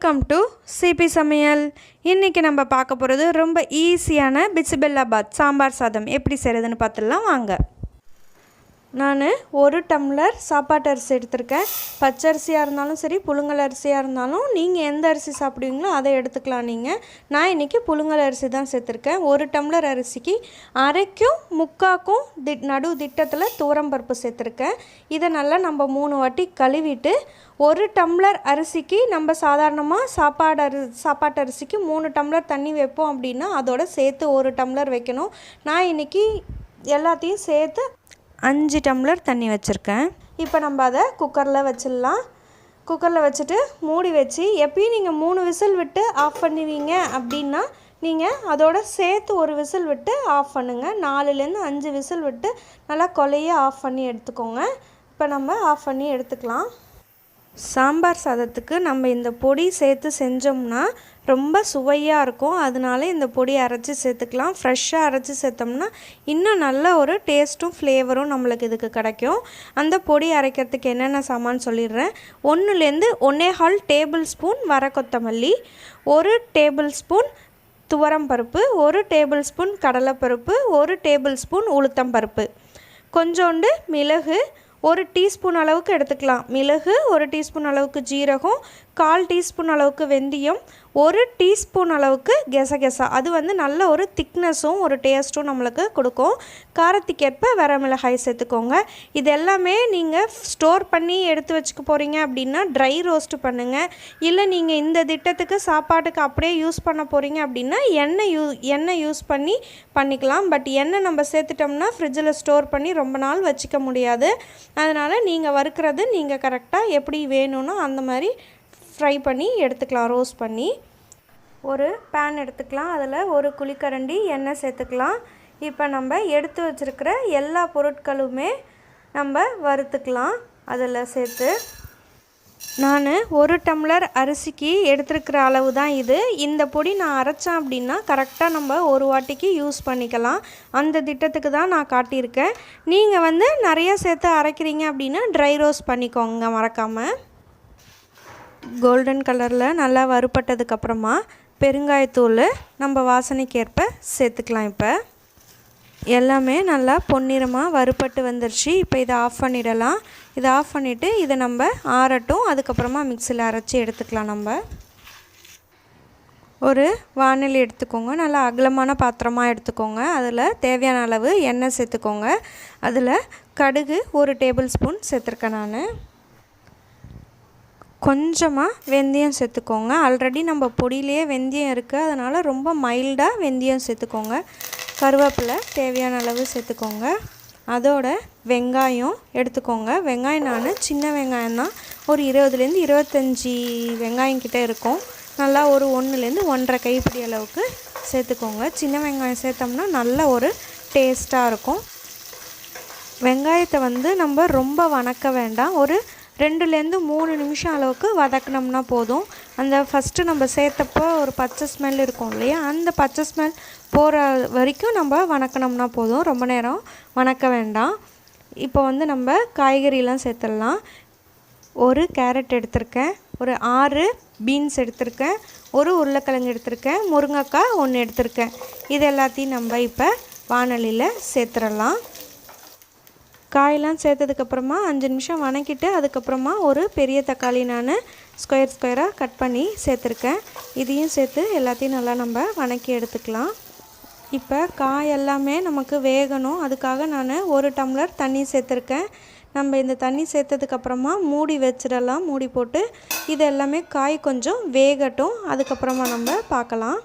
Welcome to CP சமையல். இன்றைக்கி நம்ம பார்க்க போகிறது ரொம்ப ஈஸியான பிசிபெல்லாபாத் சாம்பார் சாதம். எப்படி செய்கிறதுன்னு பார்த்துடலாம். வாங்க. நான் ஒரு டம்ளர் சாப்பாட்டு அரிசி எடுத்திருக்கேன். பச்சரிசியாக இருந்தாலும் சரி புழுங்கல் அரிசியாக இருந்தாலும் நீங்கள் எந்த அரிசி சாப்பிடுவீங்களோ அதை எடுத்துக்கலாம் நீங்கள் நான் இன்றைக்கி புழுங்கல் அரிசி தான் சேர்த்துருக்கேன். ஒரு டம்ளர் அரிசிக்கு அரைக்கும் முக்காக்கும் திட் நடு திட்டத்தில் துவரம்பருப்பு சேர்த்துருக்கேன். இதை நல்லா நம்ம மூணு வாட்டி கழுவிட்டு ஒரு டம்ளர் அரிசிக்கு நம்ம சாதாரணமாக சாப்பாடு அரி சாப்பாட்டு அரிசிக்கு மூணு டம்ளர் தண்ணி வைப்போம் அப்படின்னா அதோட சேர்த்து ஒரு டம்ளர் வைக்கணும். நான் இன்றைக்கி எல்லாத்தையும் சேர்த்து அஞ்சு டம்ளர் தண்ணி வச்சுருக்கேன். இப்போ நம்ம அதை குக்கரில் வச்சிடலாம். குக்கரில் வச்சுட்டு மூடி வச்சு எப்பயும் நீங்கள் மூணு விசில் விட்டு ஆஃப் பண்ணுவீங்க அப்படின்னா நீங்கள் அதோட சேர்த்து ஒரு விசில் விட்டு ஆஃப் பண்ணுங்கள் நாலுலேருந்து அஞ்சு விசில் விட்டு நல்லா கொலையை ஆஃப் பண்ணி எடுத்துக்கோங்க. இப்போ நம்ம ஆஃப் பண்ணி எடுத்துக்கலாம். சாம்பார் சாதத்துக்கு நம்ம இந்த பொடி சேர்த்து செஞ்சோம்னா ரொம்ப சுவையாக இருக்கும். அதனால இந்த பொடி அரைச்சி சேர்த்துக்கலாம். ஃப்ரெஷ்ஷாக அரைச்சி சேர்த்தோம்னா இன்னும் நல்ல ஒரு டேஸ்ட்டும் ஃப்ளேவரும் நம்மளுக்கு இதுக்கு கிடைக்கும். அந்த பொடி அரைக்கிறதுக்கு என்னென்ன சாமான் சொல்லிடுறேன். ஒன்றுலேருந்து ஒன்றே ஹால் டேபிள் ஸ்பூன் வர கொத்தமல்லி ஒரு டேபிள் ஸ்பூன் துவரம்பருப்பு ஒரு டேபிள் ஸ்பூன் கடலைப்பருப்பு ஒரு டேபிள் ஸ்பூன் உளுத்தம்பருப்பு கொஞ்சோண்டு மிளகு ஒரு டீஸ்பூன் அளவுக்கு எடுத்துக்கலாம். மிளகு ஒரு டீஸ்பூன் அளவுக்கு ஜீரகம் கால் டீஸ்பூன் அளவுக்கு வெந்தயம் ஒரு டீஸ்பூன் அளவுக்கு கெசகெசா. அது வந்து நல்ல ஒரு திக்னஸும் ஒரு டேஸ்ட்டும் நம்மளுக்கு கொடுக்கும். காரத்துக்கேற்ப வர மிளகாய் சேர்த்துக்கோங்க. இது எல்லாமே நீங்கள் ஸ்டோர் பண்ணி எடுத்து வச்சுக்க போகிறீங்க அப்படின்னா ட்ரை ரோஸ்ட் பண்ணுங்கள் இல்லை நீங்கள் இந்த திட்டத்துக்கு சாப்பாட்டுக்கு அப்படியே யூஸ் பண்ண போகிறீங்க அப்படின்னா எண்ணெய் யூ எண்ணெய் யூஸ் பண்ணி பண்ணிக்கலாம். பட் எண்ணெய் நம்ம சேர்த்துட்டோம்னா ஃப்ரிட்ஜில் ஸ்டோர் பண்ணி ரொம்ப நாள் வச்சுக்க முடியாது. அதனால் நீங்கள் வறுக்கிறது நீங்கள் கரெக்டாக எப்படி வேணும்னோ அந்த மாதிரி ஃப்ரை பண்ணி எடுத்துக்கலாம் ரோஸ்ட் பண்ணி. ஒரு பேன் எடுத்துக்கலாம் அதில் ஒரு குழிக்கரண்டி எண்ணெய் சேர்த்துக்கலாம். இப்போ நம்ம எடுத்து வச்சுருக்கிற எல்லா பொருட்களுமே நம்ம வறுத்துக்கலாம் அதில் சேர்த்து. நான் ஒரு டம்ளர் அரிசிக்கு எடுத்துருக்கிற அளவு தான் இது. இந்த பொடி நான் அரைச்சேன் அப்படின்னா கரெக்டாக நம்ம ஒரு வாட்டிக்கு யூஸ் பண்ணிக்கலாம். அந்த திட்டத்துக்கு தான் நான் காட்டியிருக்கேன். நீங்கள் வந்து நிறைய சேர்த்து அரைக்கிறீங்க அப்படின்னா ட்ரை ரோஸ்ட் பண்ணிக்கோங்க மறக்காமல் கோல்டன் கலரில் நல்லா வறுபட்டதுக்கப்புறமா பெருங்காயத்தூள் நம்ம வாசனைக்கேற்ப சேர்த்துக்கலாம் இப்போ. எல்லாமே நல்லா பொன்னிறமாக வறுபட்டு வந்துருச்சு. இப்போ இதை ஆஃப் பண்ணிடலாம். இதை ஆஃப் பண்ணிவிட்டு இதை நம்ம ஆறட்டும். அதுக்கப்புறமா மிக்சியில் அரைச்சி எடுத்துக்கலாம் நம்ம. ஒரு வானொலி எடுத்துக்கோங்க. நல்லா அகலமான பாத்திரமாக எடுத்துக்கோங்க. அதில் தேவையான அளவு எண்ணெய் சேர்த்துக்கோங்க. அதில் கடுகு ஒரு டேபிள் ஸ்பூன் சேர்த்துருக்கேன் நான். கொஞ்சமாக வெந்தயம் சேர்த்துக்கோங்க. ஆல்ரெடி நம்ம பொடியிலே வெந்தயம் இருக்குது அதனால் ரொம்ப மைல்டாக வெந்தயம் சேர்த்துக்கோங்க. கருவேப்பிலை தேவையான அளவு சேர்த்துக்கோங்க. அதோட வெங்காயம் எடுத்துக்கோங்க. வெங்காயம் நான் சின்ன வெங்காயம் தான். ஒரு இருபதுலேருந்து இருபத்தஞ்சி வெங்காயம் கிட்டே இருக்கும். நல்லா ஒரு ஒன்றுலேருந்து ஒன்றரை கைப்பிடி அளவுக்கு சேர்த்துக்கோங்க. சின்ன வெங்காயம் சேர்த்தோம்னா நல்ல ஒரு டேஸ்ட்டாக இருக்கும். வெங்காயத்தை வந்து நம்ம ரொம்ப வணக்க வேண்டாம். ஒரு ரெண்டுலேருந்து மூணு நிமிஷம் அளவுக்கு வதக்கினோம்னா போதும். அந்த ஃபஸ்ட்டு நம்ம சேர்த்தப்போ ஒரு பச்சை ஸ்மெல் இருக்கும் இல்லையா? அந்த பச்சை ஸ்மெல் போகிற வரைக்கும் நம்ம வணக்கினோம்னா போதும். ரொம்ப நேரம் வணக்க வேண்டாம். இப்போ வந்து நம்ம காய்கறிலாம் சேர்த்துடலாம். ஒரு கேரட் எடுத்திருக்கேன். ஒரு ஆறு பீன்ஸ் எடுத்திருக்கேன். ஒரு உருளைக்கிழங்கு எடுத்திருக்கேன். முருங்கைக்காய் ஒன்று எடுத்திருக்கேன். இது எல்லாத்தையும் நம்ம இப்போ வானொலியில் சேர்த்துடலாம். காயெல்லாம் சேர்த்ததுக்கப்புறமா அஞ்சு நிமிஷம் வணக்கிட்டு அதுக்கப்புறமா ஒரு பெரிய தக்காளி நான் ஸ்கொயர் ஸ்கொயராக கட் பண்ணி சேர்த்துருக்கேன். இதையும் சேர்த்து எல்லாத்தையும் நல்லா நம்ம வணக்கி எடுத்துக்கலாம். இப்போ காய் எல்லாமே நமக்கு வேகணும். அதுக்காக நான் ஒரு டம்ளர் தண்ணி சேர்த்துருக்கேன். நம்ம இந்த தண்ணி சேர்த்ததுக்கப்புறமா மூடி வச்சிடலாம். மூடி போட்டு இது எல்லாமே காய் கொஞ்சம் வேகட்டும். அதுக்கப்புறமா நம்ம பார்க்கலாம்.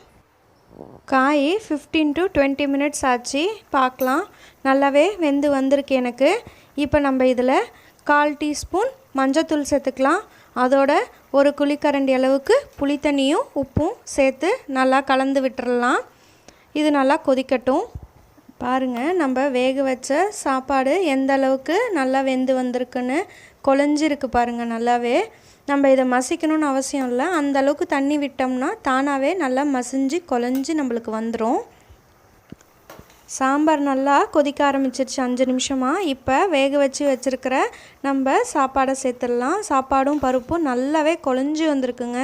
காய் ஃபிஃப்டீன் டு டுவெண்ட்டி மினிட்ஸ் ஆச்சு. பார்க்கலாம். நல்லாவே வெந்து வந்திருக்கு எனக்கு. இப்போ நம்ம இதில் கால் டீஸ்பூன் மஞ்சத்தூள் சேர்த்துக்கலாம். அதோட ஒரு குழிக்கரண்டி அளவுக்கு புளித்தண்ணியும் உப்பும் சேர்த்து நல்லா கலந்து விட்டுறலாம். இது நல்லா கொதிக்கட்டும். பாருங்கள் நம்ம வேக வச்ச சாப்பாடு எந்த அளவுக்கு நல்லா வெந்து வந்திருக்குன்னு. குழஞ்சிருக்கு பாருங்கள் நல்லாவே. நம்ம இதை மசிக்கணும்னு அவசியம் இல்லை. அந்த அளவுக்கு தண்ணி விட்டோம்னா தானாகவே நல்லா மசிஞ்சு கொலைஞ்சி நம்மளுக்கு வந்துடும் சாம்பார் நல்லா கொதிக்க ஆரம்பிச்சிருச்சு அஞ்சு நிமிஷமாக இப்போ வேக வச்சு வச்சுருக்கிற நம்ம சாப்பாடை சேர்த்துடலாம். சாப்பாடும் பருப்பும் நல்லாவே குழஞ்சி வந்திருக்குங்க.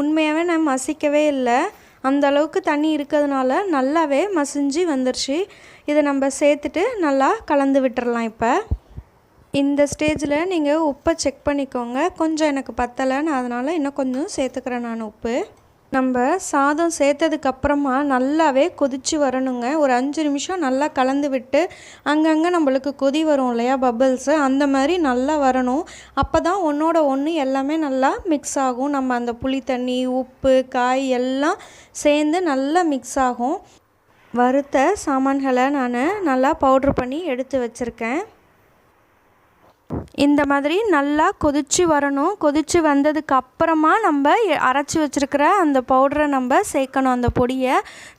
உண்மையாகவே நான் மசிக்கவே இல்லை. அந்த அளவுக்கு தண்ணி இருக்கிறதுனால நல்லாவே மசிஞ்சு வந்துருச்சு. இதை நம்ம சேர்த்துட்டு நல்லா கலந்து விட்டுறலாம் இப்போ. இந்த ஸ்டேஜில் நீங்கள் உப்பை செக் பண்ணிக்கோங்க. கொஞ்சம் எனக்கு பத்தலை நான் அதனால் இன்னும் கொஞ்சம் சேர்த்துக்கிறேன் நான் உப்பு. நம்ம சாதம் சேர்த்ததுக்கப்புறமா நல்லாவே கொதித்து வரணுங்க. ஒரு அஞ்சு நிமிஷம் நல்லா கலந்து விட்டு அங்கங்கே நம்மளுக்கு கொதி வரும் இல்லையா பபிள்ஸு அந்த மாதிரி நல்லா வரணும். அப்போ தான் ஒன்றோட ஒன்று எல்லாமே நல்லா மிக்ஸ் ஆகும். நம்ம அந்த புளி தண்ணி உப்பு காய் எல்லாம் சேர்ந்து நல்லா மிக்ஸ் ஆகும். வறுத்த சாமான்களை நான் நல்லா பவுட்ரு பண்ணி எடுத்து வச்சுருக்கேன். இந்த மாதிரி நல்லா கொதித்து வரணும். கொதித்து வந்ததுக்கு அப்புறமா நம்ம அரைச்சி வச்சுருக்கிற அந்த பவுடரை நம்ம சேர்க்கணும். அந்த பொடியை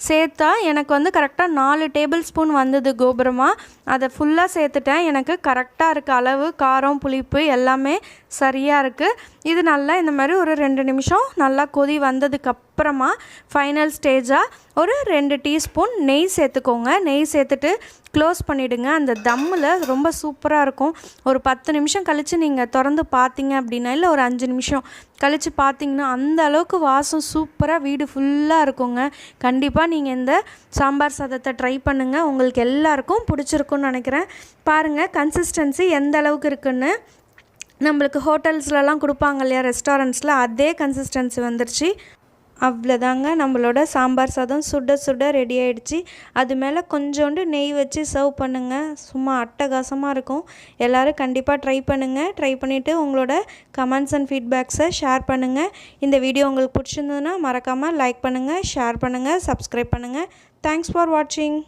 சேர்த்தா எனக்கு வந்து கரெக்டாக நாலு டேபிள் ஸ்பூன் வந்தது கோபுரமாக அதை ஃபுல்லாக சேர்த்துட்டேன். எனக்கு கரெக்டாக இருக்க அளவு காரம் புளிப்பு எல்லாமே சரியாக இருக்குது இது நல்லா இந்த மாதிரி ஒரு ரெண்டு நிமிஷம் நல்லா கொதி வந்ததுக்கப்புறமா ஃபைனல் ஸ்டேஜாக ஒரு ரெண்டு டீஸ்பூன் நெய் சேர்த்துக்கோங்க. நெய் சேர்த்துட்டு க்ளோஸ் பண்ணிவிடுங்க அந்த தம்மில் ரொம்ப சூப்பராக இருக்கும். ஒரு பத்து நிமிஷம் கழித்து நீங்கள் திறந்து பார்த்தீங்க அப்படின்னா இல்லை ஒரு அஞ்சு நிமிஷம் கழித்து பார்த்தீங்கன்னா அந்த அளவுக்கு வாசம் சூப்பராக வீடு ஃபுல்லாக இருக்குங்க. கண்டிப்பாக நீங்கள் இந்த சாம்பார் சாதத்தை ட்ரை பண்ணுங்கள் உங்களுக்கு எல்லாருக்கும் பிடிச்சிருக்குன்னு நினைக்கிறேன். பாருங்கள் கன்சிஸ்டன்சி எந்த அளவுக்கு இருக்குன்னு. நம்மளுக்கு ஹோட்டல்ஸ்லலாம் கொடுப்பாங்க இல்லையா ரெஸ்டாரண்ட்ஸில் அதே கன்சிஸ்டன்சி வந்துருச்சு. அவ்வளோதாங்க நம்மளோட சாம்பார் சாதம் சுட சுட ரெடி ஆகிடுச்சு அது மேலே கொஞ்சோண்டு நெய் வச்சு சர்வ் பண்ணுங்கள் சும்மா அட்டகாசமாக இருக்கும். எல்லோரும் கண்டிப்பாக ட்ரை பண்ணுங்கள் ட்ரை பண்ணிவிட்டு உங்களோட கமெண்ட்ஸ் அண்ட் ஃபீட்பேக்ஸை ஷேர் பண்ணுங்கள் இந்த வீடியோ உங்களுக்கு பிடிச்சிருந்ததுன்னா மறக்காமல் லைக் பண்ணுங்கள் ஷேர் பண்ணுங்கள் சப்ஸ்கிரைப் பண்ணுங்கள் தேங்க்ஸ் ஃபார் வாட்சிங்